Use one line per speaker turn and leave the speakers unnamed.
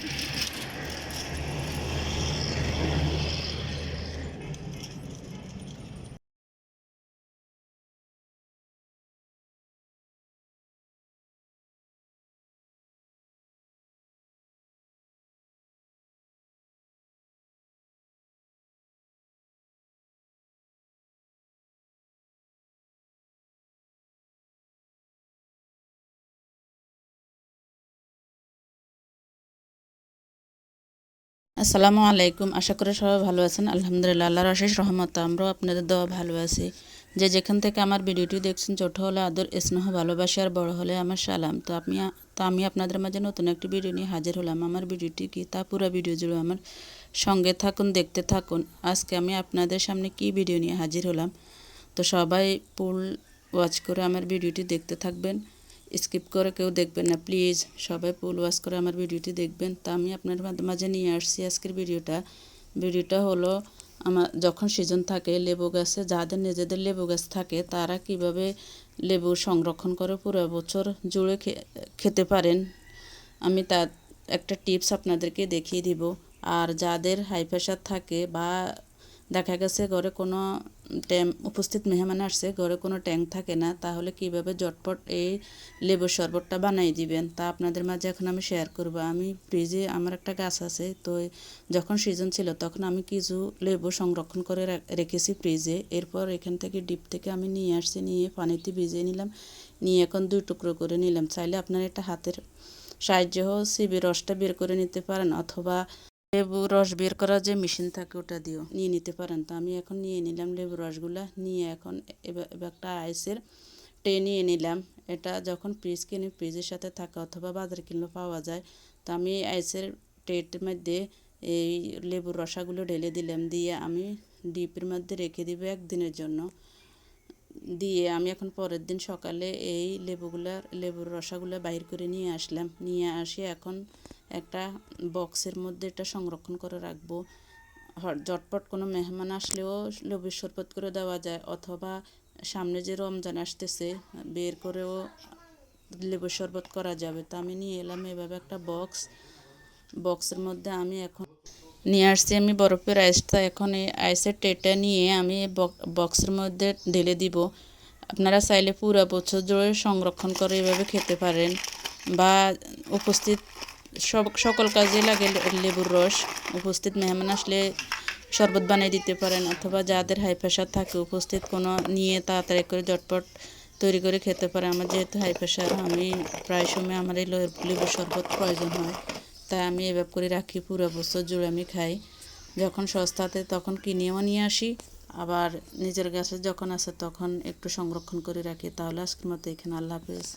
Thank you. আসসালামু আলাইকুম। আশা করি সবাই ভালো আছেন। আলহামদুলিল্লাহ, আল্লাহর অশেষ রহমত আমরাও আপনাদের দেওয়া ভালো আছি। যে যেখান থেকে আমার ভিডিওটি দেখছেন, ছোট হলে আদর, স্নেহ, ভালোবাসা আর বড় হলে আমার সালাম। তো আপনি তো আমি আপনাদের মাঝে নতুন একটি ভিডিও নিয়ে হাজির হলাম। আমার ভিডিওটি কি তা পুরো ভিডিও জুড়ে আমার সঙ্গে থাকুন, দেখতে থাকুন। আজকে আমি আপনাদের সামনে কি ভিডিও নিয়ে হাজির হলাম? তো সবাই পুল ওয়াচ করে আমার ভিডিওটি দেখতে থাকবেন। স্কিপ করে কেউ দেখবেন না। প্লিজ সবাই ফুল ওয়াচ করে আমার ভিডিওটি দেখবেন। তা আমি আপনার মাঝে নিয়ে আসছি আজকের ভিডিওটা। ভিডিওটা হলো আমার যখন সিজন থাকে, লেবু গাছে যাদের নিজেদের লেবু গাছ থাকে, তারা কীভাবে লেবু সংরক্ষণ করে পুরো বছর জুড়ে খেতে পারেন? আমি তার একটা টিপস আপনাদেরকে দেখিয়ে দিব। আর যাদের হাই প্রেশার থাকে বা দেখা গেছে ঘরে কোনো উপস্থিত মেহমান আসছে, ঘরে কোনো ট্যাঙ্ক থাকে না, তাহলে কীভাবে জটপট এই লেবুর শরবতটা বানাই দিবেন? তা আপনাদের মাঝে এখন আমি শেয়ার করব। আমি ফ্রিজে আমার একটা গাছ আছে, তো যখন সিজন ছিল তখন আমি কিছু লেবু সংরক্ষণ করে রেখেছি ফ্রিজে এরপর এখান থেকে ডিপ থেকে আমি নিয়ে আসছি, নিয়ে পানিতে ভিজিয়ে নিলাম, নিয়ে এখন দুই টুকরো করে নিলাম। চাইলে আপনার এটা হাতের সাহায্য হোক সিবি রসটা বের করে নিতে পারেন, অথবা লেবু রস বের করার যে মেশিন থাকে ওটা দিও। নিয়ে নিতে পারেন। তো আমি এখন নিয়ে নিলাম লেবু রসগুলা। নিয়ে এখন একটা আইসের টে নিয়ে নিলাম। এটা যখন ফ্রিজ কিনে ফ্রিজের সাথে থাকে অথবা বাজারে কিনলে পাওয়া যায়। তো আমি আইসের টেটের মধ্যে এই লেবুর রসাগুলো ঢেলে দিলাম। দিয়ে আমি ডিপের মধ্যে রেখে দিব একদিনের জন্য। দিয়ে আমি এখন পরের দিন সকালে এই লেবুগুলার, লেবুর রসাগুলো বাইর করে নিয়ে আসলাম। নিয়ে আসি এখন একটা বক্সের মধ্যে এটা সংরক্ষণ করে রাখব। জটপট কোনো মেহমান আসলেও লেবুর শরবত করে দেওয়া যায়, অথবা সামনে যে রমজান আসতেছে, বের করেও লেবুর শরবত করা যাবে। তো আমি নিয়ে এলাম এভাবে একটা বক্স বক্সের মধ্যে আমি এখন নিয়ে আসছি আমি বরফের আইসটা এখন এই আইসের টেটা নিয়ে আমি বক্সের মধ্যে ঢেলে দিব। আপনারা চাইলে পুরো বছর জুড়ে সংরক্ষণ করে এভাবে খেতে পারেন, বা উপস্থিত সব সকল কাজে লাগে লেবুর রস। উপস্থিত মেহমান আসলে শরবত বানিয়ে দিতে পারেন অথবা যাদের হাই প্রেশার থাকে উপস্থিত কোনো নিয়ে তাড়াতাড়ি করে জটপট তৈরি করে খেতে পারে। আমার যেহেতু হাই প্রেশার, আমি প্রায় সময় আমার এই লেবুর শরবত প্রয়োজন হয়। তাই আমি এভাবে করে রাখি, পুরো বছর জুড়ে আমি খাই। যখন সস্তাতে তখন কিনেও নিয়ে আসি। আবার নিজের গাছে যখন আছে তখন একটু সংরক্ষণ করে রাখি। তাহলে আজকের মতো এখানে আল্লাহ হাফেজ।